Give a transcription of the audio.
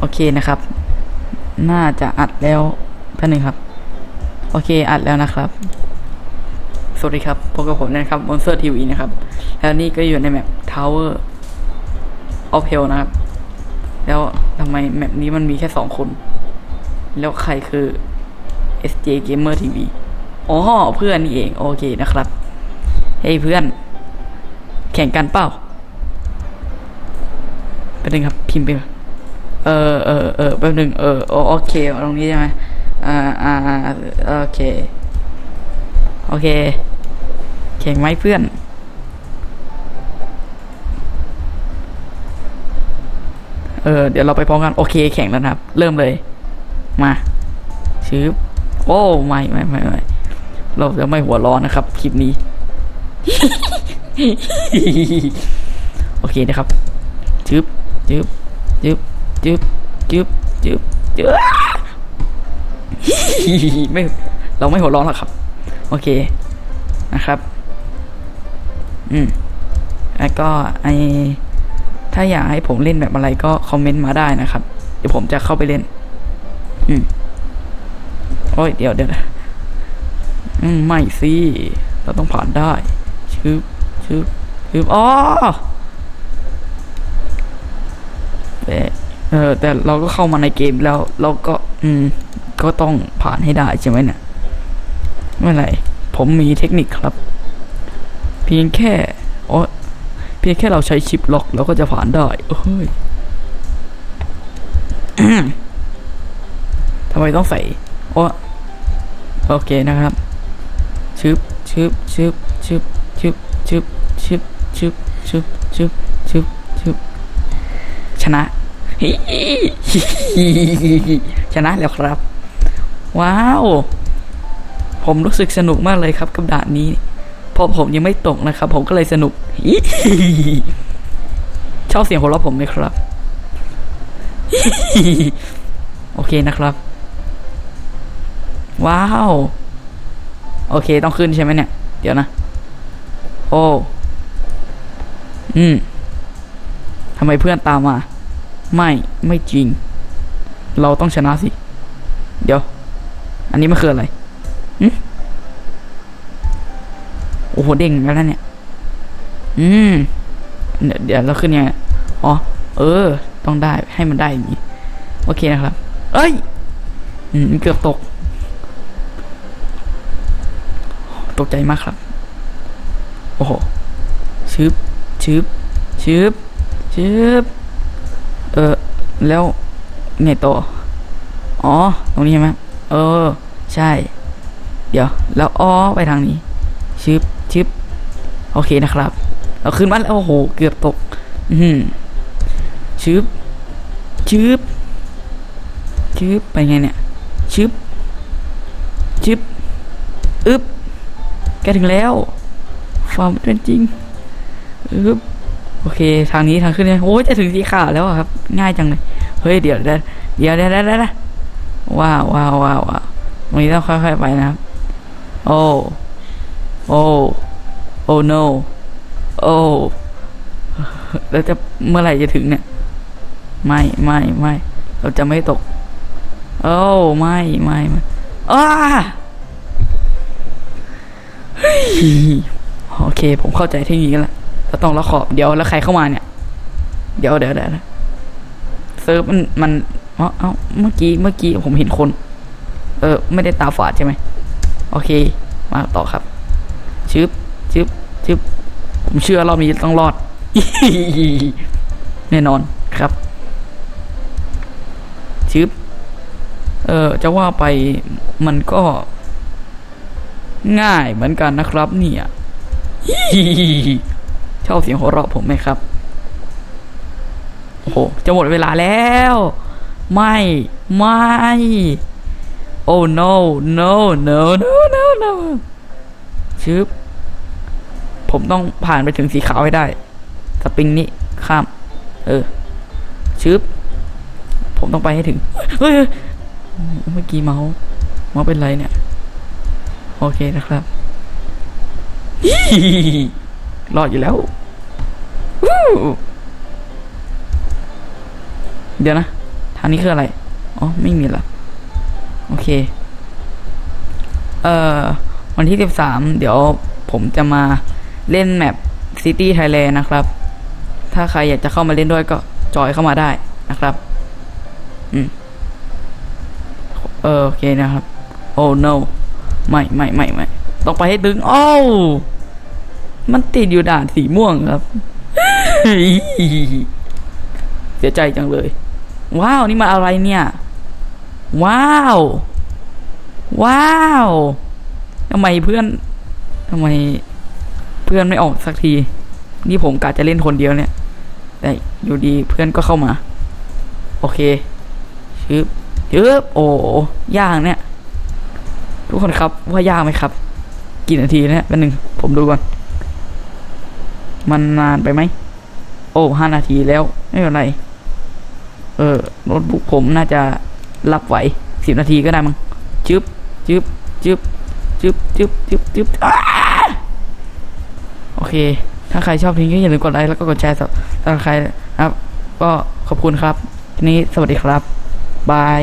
โอเคนะครับ น่าจะอัดแล้วแป๊บนึงครับ โอเคอัดแล้วนะครับ สวัสดีครับพบกับผมนะครับ Monster TV นะครับ แล้วนี่ก็อยู่ในแมป Tower of Hell นะครับ แล้วทำไมแมปนี้มันมีแค่สองคน แล้วใครคือ SJ Gamer TV อ๋อเพื่อนนี่เอง โอเคนะครับ เฮ้ยเพื่อน แข่งกันเปล่าแป๊บนึงครับ พิมพ์ไป เออเออเออแป๊บหนึ่งเออโอเคตรงนี้ใช่ไหมอ่าอ่าโอเค โอเคแข่งไหมเพื่อน เออ เดี๋ยวเราไปพร้อมกันโอเคแข่งแล้วนะครับ เริ่มเลย มาชืบโอ้ไม่ไม่ไม่ไม่เราจะไม่หัวร้อนนะครับคลิปนี้ โอเคนะครับจึบจึบจึบ จึบจึบจึบจึบไม่เราไม่หัวร้อนหรอกครับ โอเคนะครับ อืมแล้วก็ไอถ้าอยากให้ผมเล่นแบบอะไรก็คอมเมนต์มาได้นะครับ เดี๋ยวผมจะเข้าไปเล่น อืมโอ้ยเดี๋ยวเดี๋ยวอืมไม่สิเราต้องผ่านได้ชึบชึบชึบอ๋อแต่ เออแต่เราก็เข้ามาในเกมแล้ว เราก็ อืม ก็ต้องผ่านให้ได้ใช่ไหมเนี่ยไม่ไร ผมมีเทคนิคครับ เพียงแค่อ๋อเพียงแค่เราใช้ชิปล็อกเราก็จะผ่านได้เฮ้ยทำไมต้องใส่โอ้โอเคนะครับชึบชึบชึบชึบชึบชึบชึบชึบชึบชึบชึบชึบชนะ ชนะแล้วครับ ว้าว ผมรู้สึกสนุกมากเลยครับกับด่านนี้เพราะผมยังไม่ตกนะครับ ผมก็เลยสนุก ชอบเสียงหัวเราะผมไหมครับ โอเคนะครับ ว้าว โอเคต้องขึ้นใช่ไหมเนี่ย เดี๋ยวนะ โอ้ อืมทำไมเพื่อนตามมา ไม่ไม่จริง เราต้องชนะสิ เดี๋ยว อันนี้มันคืออะไรหึโอ้โหเด้งแล้วนะเนี่ย อืมเดี๋ยวเดี๋ยวเราขึ้นยังไงอ๋อ เออ ต้องได้ให้มันได้อย่างนี้ โอเคนะครับ เอ้ย อืม เกือบตก ตกใจมากครับ โอ้โหชึบชึบชึบชึบ เออ แล้วไงต่อ อ๋อ ตรงนี้ใช่ไหมเออ ใช่ เดี๋ยว แล้วอ้อไปทางนี้ ชึบชึบโอเคนะครับ เราขึ้นมาแล้วโอ้โห เกือบตก อืมชึบชึบชึบไปไงเนี่ยชึบชึบอึบแกถึงแล้วความเป็นจริงอึบ โอเค ทางนี้ทางขึ้นเนี่ยโอ้จะถึงสีขาวแล้วอะครับ ง่ายจังเลย เฮ้ย เดี๋ยวเดี๋ยวเดี๋ยวเดี๋ยวเดี๋ยวว้าวว้าวว้าวว้าวตรงนี้ต้องค่อยๆไปนะครับ โอ้ โอ้ โอ้ no โอ้ แล้วจะเมื่อไหร่จะถึงเนี่ย ไม่ไม่ไม่เราจะไม่ตก โอ้ไม่ไม่ไม่อ้าโอเค ผมเข้าใจเทคนิคแล้ว เราต้องล็อกขอบเดี๋ยวแล้วใครเข้ามาเนี่ย เดี๋ยวเดี๋ยวเดี๋ยวเซิร์ฟมันมันเอ้าเอ้าเมื่อกี้เมื่อกี้ผมเห็นคน เออ ไม่ได้ตาฝาดใช่ไหมโอเค มาต่อครับชึบชึบชึบผมเชื่อรอบนี้ต้องรอดแน่นอนครับชึบเออจะว่าไปมันก็ ง่ายเหมือนกันนะครับ เนี่ย ชอบเสียงหัวเราะผมไหมครับ โอ้โห จะหมดเวลาแล้ว ไม่ ไม่ โอ้ no no no no no no ชึบ ผมต้องผ่านไปถึงสีขาวให้ได้ สปริงนี้ ข้าม เออ ชึบ ผมต้องไปให้ถึง เฮ้ย เมื่อกี้เมาส์ เมาส์เป็นไรเนี่ย โอเคนะครับรอดอยู่แล้ว เดี๋ยวนะ ทางนี้คืออะไร อ๋อ ไม่มีละโอเค เอ่อ วันที่สิบสามเดี๋ยวผมจะมาเล่นแมป City Thailand นะครับ ถ้าใครอยากจะเข้ามาเล่นด้วยก็จอยเข้ามาได้นะครับ อืม เออ โอเคนะครับ โอ้ no ไม่ไม่ไม่ไม่ต้องไปให้ถึง โอ้วมันติดอยู่ด่านสีม่วงครับ เสียใจจังเลย ว้าว นี่มาอะไรเนี่ย ว้าว ว้าวทำไมเพื่อนทำไมเพื่อนไม่ออกสักที นี่ผมกะจะเล่นคนเดียวเนี่ย แต่อยู่ดีเพื่อนก็เข้ามา โอเคชึบชึบโอ้ยากเนี่ย ทุกคนครับว่ายากไหมครับ กี่นาทีเนี่ยเป็นหนึ่งผมดูก่อน มันนานไปไหม โอ้ห้านาทีแล้ว ไม่เป็นไร เออโน้ตบุ๊กผมน่าจะรับไหวสิบนาทีก็ได้มั้งจึ๊บจึ๊บจึ๊บจึ๊บจึ๊บจึ๊บจึ๊บโอเค ถ้าใครชอบเพลงก็อย่าลืมกดไลค์แล้วก็กดแชร์สำหรับใครนะครับ ก็ขอบคุณครับทีนี้สวัสดีครับ บาย